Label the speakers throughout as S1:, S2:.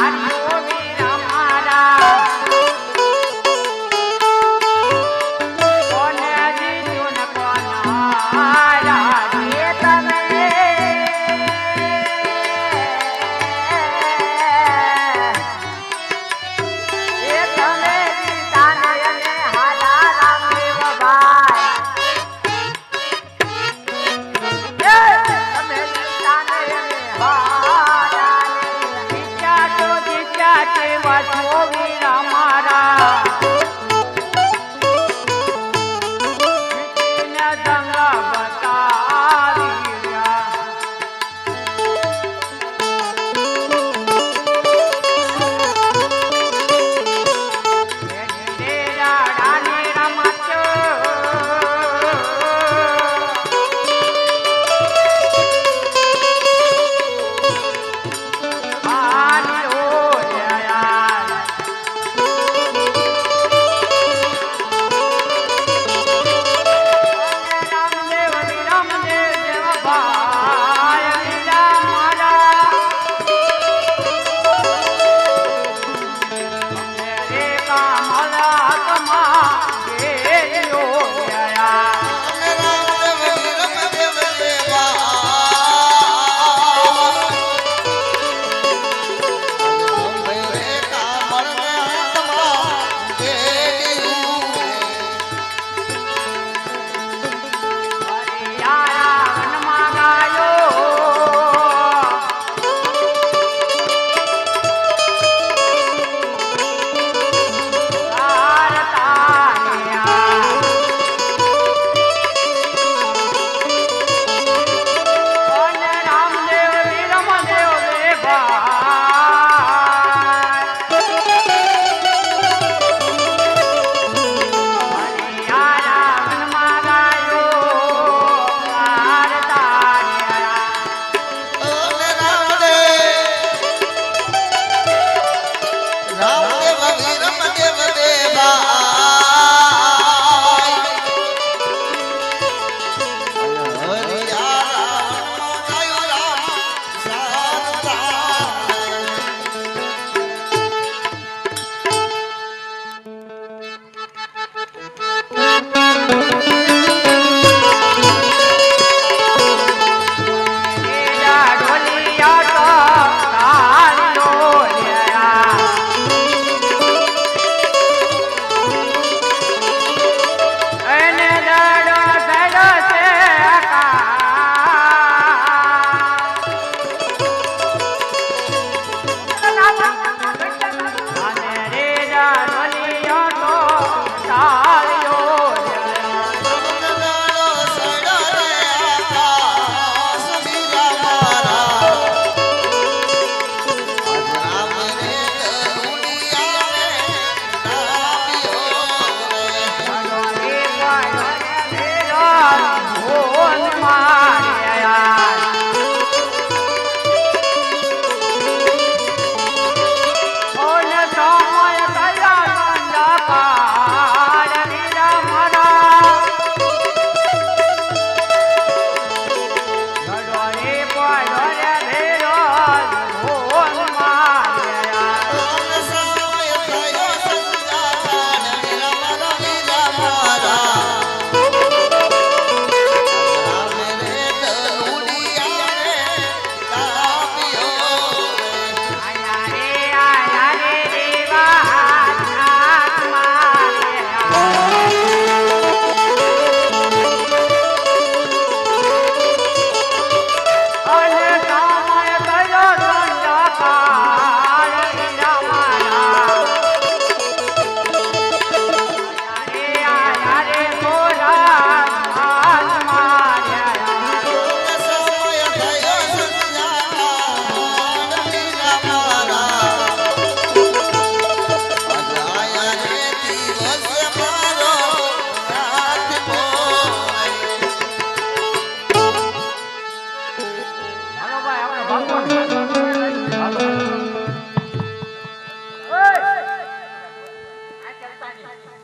S1: হাত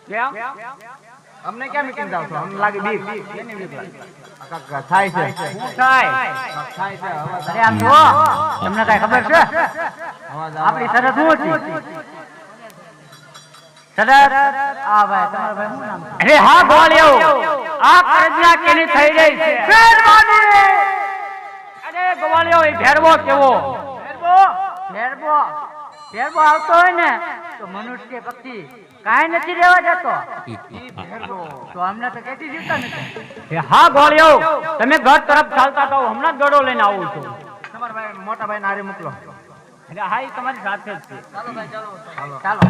S1: કેમ
S2: અમને ક્યાં મીટિંગ જાવ છો અમને લાગે બીક. કેની બીક લાગે થાય છે.
S1: શું થાય?
S2: થાય. છે.
S1: અરે આમ જુઓ. તમને કઈ ખબર છે? આપણી શરત શું હતી? શરત આ ભાઈ તમારા ભાઈ શું નામ અરે હા ગોવાળિયો આ કરજના કેની થઈ રહી છે? અરે ગોવાળિયો એ ભેરવો કેવો? આવતો હોય ને તો મનુષ્ય પક્ષી? કાંઈ નથી રહેવા જતો તો અમને તો કેતી જીવતા નથી હા ગોળિયો તમે ઘર તરફ ચાલતા તો હમણાં જ દડો લઈને આવું છું.
S2: તમારા ભાઈ મોટા ભાઈ નારે મોકલો.
S1: એટલે હા એ તમારી સાથે જ છે.
S2: ચાલો ભાઈ ચાલો.
S1: ચાલો.